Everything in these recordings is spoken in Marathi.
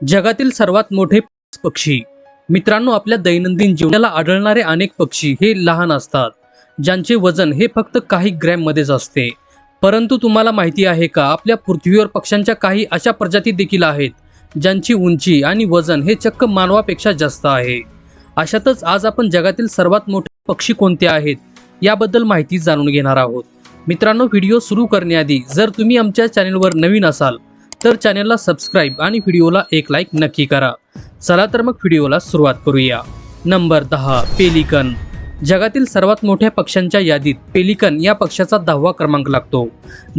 जगातील सर्वात मोठे पक्षी. मित्रांनो आपल्या दैनंदिन जीवनाला आढळणारे अनेक पक्षी हे लहान असतात. ज्यांचे वजन हे फक्त काही ग्रॅम मध्येच असते. परंतु तुम्हाला माहिती आहे का आपल्या पृथ्वीवर पक्ष्यांच्या काही अशा प्रजाती देखील आहेत ज्यांची उंची आणि वजन हे चक्क मानवापेक्षा जास्त आहे. अशातच आज आपण जगातील सर्वात मोठे पक्षी कोणते आहेत याबद्दल माहिती जाणून घेणार आहोत. मित्रांनो व्हिडिओ सुरू करण्याआधी जर तुम्ही आमच्या चॅनेलवर नवीन असाल तर चॅनेलला सबस्क्राईब आणि व्हिडिओला एक लाईक नक्की करा. चला तर मग व्हिडिओला सुरुवात करूया. नंबर दहा पेलिकन जगातील सर्वात मोठ्या पक्ष्यांच्या यादीत पेलिकन या पक्षाचा दहावा क्रमांक लागतो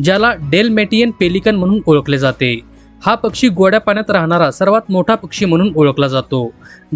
ज्याला डेलमेटियन पेलिकन म्हणून ओळखले जाते. हा पक्षी गोड्या पाण्यात राहणारा सर्वात मोठा पक्षी म्हणून ओळखला जातो.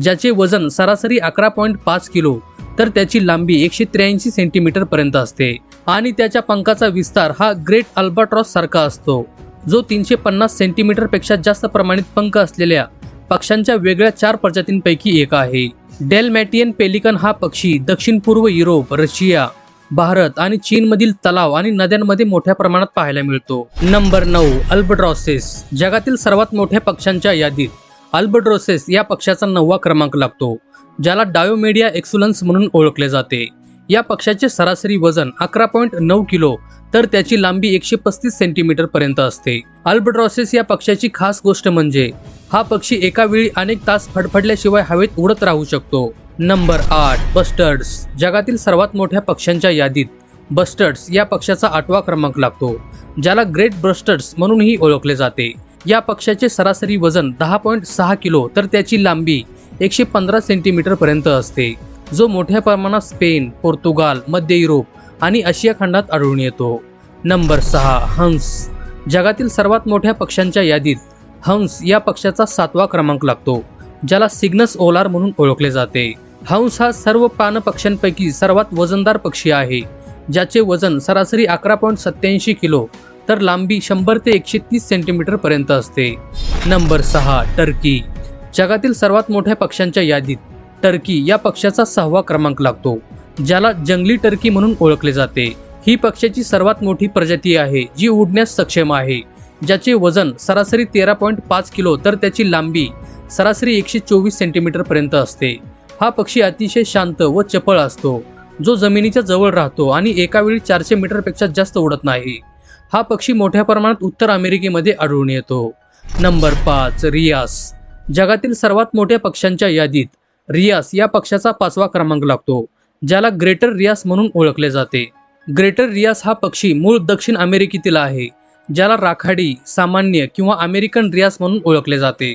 ज्याचे वजन सरासरी अकरा पॉईंट पाच किलो तर त्याची लांबी एकशे त्र्याऐंशी सेंटीमीटर पर्यंत असते. आणि त्याच्या पंखाचा विस्तार हा ग्रेट अल्बाट्रॉस सारखा असतो. जो तीनशे पन्नास सेंटीमीटरपेक्षा जास्त प्रमाणित पंख असलेल्या पक्ष्यांच्या वेगळ्या चार प्रजातींपैकी एक आहे. डेलमॅटियन पेलिकन हा पक्षी दक्षिण पूर्व युरोप रशिया भारत आणि चीनमधील तलाव आणि नद्यांमध्ये मोठ्या प्रमाणात पाहायला मिळतो. नंबर नऊ अल्बड्रॉसेस. जगातील सर्वात मोठ्या पक्ष्यांच्या यादीत अल्बड्रोसेस या पक्षाचा नववा क्रमांक लागतो ज्याला डायोमेडिया एक्सुलन्स म्हणून ओळखले जाते. या पक्षाचे सरासरी वजन अकरा पॉईंट नऊ किलो तर त्याची लांबी एकशे पस्तीस सेंटीमीटर पर्यंत असते. अल्बड्रॉसेस या पक्षाची खास गोष्ट म्हणजे हा पक्षी एका वेळी अनेक तास फडफडल्याशिवाय हवेत उडत राहू शकतो. नंबर आठ बस्टर्ड्स. जगातील सर्वात मोठ्या पक्ष्यांच्या यादीत बस्टर्ड्स या पक्षाचा आठवा क्रमांक लागतो ज्याला ग्रेट बस्टर्ड्स म्हणूनही ओळखले जाते. या पक्षाचे सरासरी वजन दहा पॉईंट सहा किलो तर त्याची लांबी एकशे पंधरा सेंटीमीटर पर्यंत असते. जो मोठ्या प्रमाणात स्पेन पोर्तुगाल मध्य युरोप आणि आशिया खंडात आढळून येतो. नंबर सहा हंस. जगातील सर्वात मोठ्या पक्ष्यांच्या यादीत हंस या पक्षाचा सातवा क्रमांक लागतो ज्याला सिग्नस ओलार म्हणून ओळखले जाते. हंस हा सर्व पान पक्ष्यांपैकी सर्वात वजनदार पक्षी आहे ज्याचे वजन सरासरी अकरा पॉईंट सत्याऐंशी किलो तर लांबी शंभर ते एकशे तीस सेंटीमीटर पर्यंत असते. नंबर सहा टर्की. जगातील सर्वात मोठ्या पक्ष्यांच्या यादीत टर्की या पक्षाचा सहावा क्रमांक लागतो ज्याला जंगली टर्की म्हणून ओळखले जाते. ही पक्षाची सर्वात मोठी प्रजाती आहे जी उडण्यास सक्षम आहे. ज्याचे वजन सरासरी तेरा पॉईंट पाच किलो तर त्याची लांबी सरासरी एकशे चोवीस सेंटीमीटर पर्यंत असते. हा पक्षी अतिशय शांत व चपळ असतो. जो जमिनीच्या जवळ राहतो आणि एका वेळी चारशे मीटरपेक्षा जास्त उडत नाही. हा पक्षी मोठ्या प्रमाणात उत्तर अमेरिकेमध्ये आढळून येतो. नंबर पाच रियास. जगातील सर्वात मोठ्या पक्ष्यांच्या यादीत रियास या पक्षाचा पाचवा क्रमांक लागतो ज्याला ग्रेटर रियास म्हणून ओळखले जाते. ग्रेटर रियास हा पक्षी मूळ दक्षिण अमेरिकेतील आहे ज्याला राखाडी सामान्य किंवा अमेरिकन रियास म्हणून ओळखले जाते.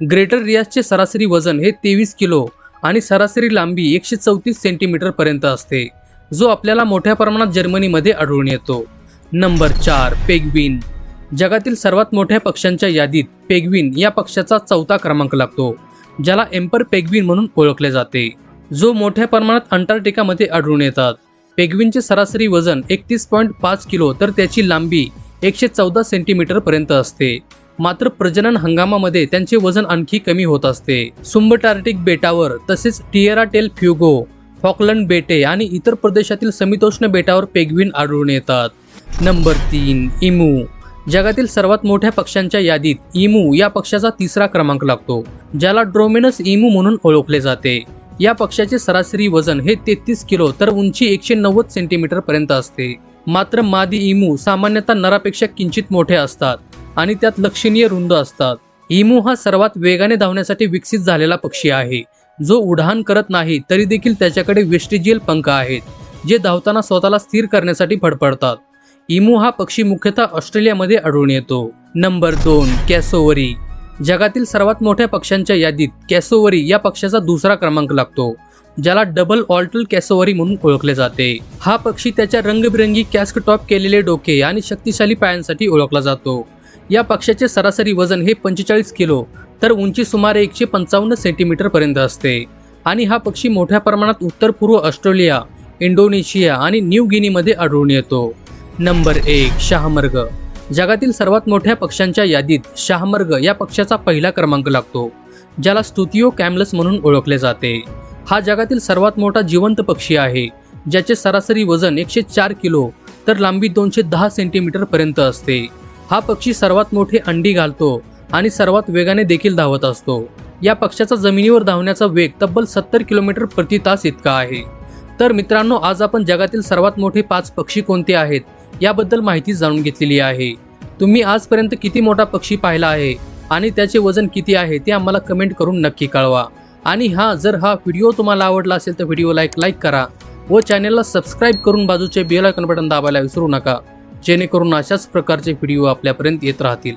ग्रेटर रियासचे सरासरी वजन हे तेवीस किलो आणि सरासरी लांबी एकशे चौतीस सेंटीमीटरपर्यंत असते जो आपल्याला मोठ्या प्रमाणात जर्मनीमध्ये आढळून येतो. नंबर चार पेगविन. जगातील सर्वात मोठ्या पक्ष्यांच्या यादीत पेगविन या पक्षाचा चौथा क्रमांक लागतो. ज्याला एम्पर पेगविन म्हणून ओळखले जाते जो मोठ्या प्रमाणात अंटार्क्टिकामध्ये आढळून येतात. पेगविनचे सरासरी वजन एकतीस पॉईंट पाच किलो तर त्याची लांबी एकशे चौदा सेंटीमीटर पर्यंत असते. मात्र प्रजनन हंगामामध्ये त्यांचे वजन आणखी कमी होत असते. सुंबटार्टिक बेटावर तसेच टिएराटेल फ्युगो फॉकलंड बेटे आणि इतर प्रदेशातील समितोष्ण बेटावर पेगविन आढळून येतात. नंबर तीन इमू. जगातील सर्वात मोठ्या पक्ष्यांच्या यादीत इमू या पक्षाचा तिसरा क्रमांक लागतो ज्याला ड्रोमेनस इमू म्हणून ओळखले जाते. या पक्षाचे सरासरी वजन हे तेहतीस किलो तर उंची एकशे नव्वद सेंटीमीटर पर्यंत असते. मात्र मादी इमू सामान्यतः नरापेक्षा किंचित मोठे असतात आणि त्यात लक्षणीय रुंद असतात. इमू हा सर्वात वेगाने धावण्यासाठी विकसित झालेला पक्षी आहे. जो उड्डाण करत नाही तरी देखील त्याच्याकडे वेस्टिजियल पंख आहेत जे धावताना स्वतःला स्थिर करण्यासाठी फडफडतात. इमू हा पक्षी मुख्यतः ऑस्ट्रेलियामध्ये आढळून येतो. नंबर दोन कॅसोवरी. जगातील सर्वात मोठ्या पक्ष्यांच्या यादीत कॅसोवरी या पक्षाचा दुसरा क्रमांक लागतो ज्याला डबल ऑल्टल कॅसोवरी म्हणून ओळखले जाते. हा पक्षी त्याच्या रंगबिरंगी कॅस्क टॉप केलेले डोके आणि शक्तिशाली पायांसाठी ओळखला जातो. या पक्षाचे सरासरी वजन हे पंचेचाळीस किलो तर उंची सुमारे एकशे पंचावन्न सेंटीमीटर पर्यंत असते. आणि हा पक्षी मोठ्या प्रमाणात उत्तर पूर्व ऑस्ट्रेलिया इंडोनेशिया आणि न्यू गिनीमध्ये आढळून येतो. नंबर एक शहामर्ग. जगातील सर्वात मोठ्या पक्ष्यांच्या यादीत शहामर्ग या पक्षाचा पहिला क्रमांक लागतो ज्याला स्तुतिओ कॅमलस म्हणून ओळखले जाते. हा जगातील सर्वात मोठा जिवंत पक्षी आहे ज्याचे सरासरी वजन एकशे चार किलो तर लांबी दोनशे दहा सेंटीमीटर पर्यंत असते. हा पक्षी सर्वात मोठे अंडी घालतो आणि सर्वात वेगाने देखील धावत असतो. या पक्ष्याचा जमिनीवर धावण्याचा वेग तब्बल सत्तर किलोमीटर प्रति तास इतका आहे. तर मित्रांनो आज आपण जगातील सर्वात मोठे पाच पक्षी कोणते आहेत याबद्दल माहिती जाणून घेतलेली आहे. तुम्ही आजपर्यंत किती मोठा पक्षी पाहिला आहे आणि त्याचे वजन किती आहे ते आम्हाला कमेंट करून नक्की कळवा. आणि हा जर हा व्हिडिओ तुम्हाला आवडला असेल तर व्हिडिओला एक लाईक करा व चॅनलला सबस्क्राईब करून बाजूचे बेल आयकॉन बटन दाबायला विसरू नका. जेणेकरून अशाच प्रकारचे व्हिडिओ आपल्यापर्यंत येत राहतील.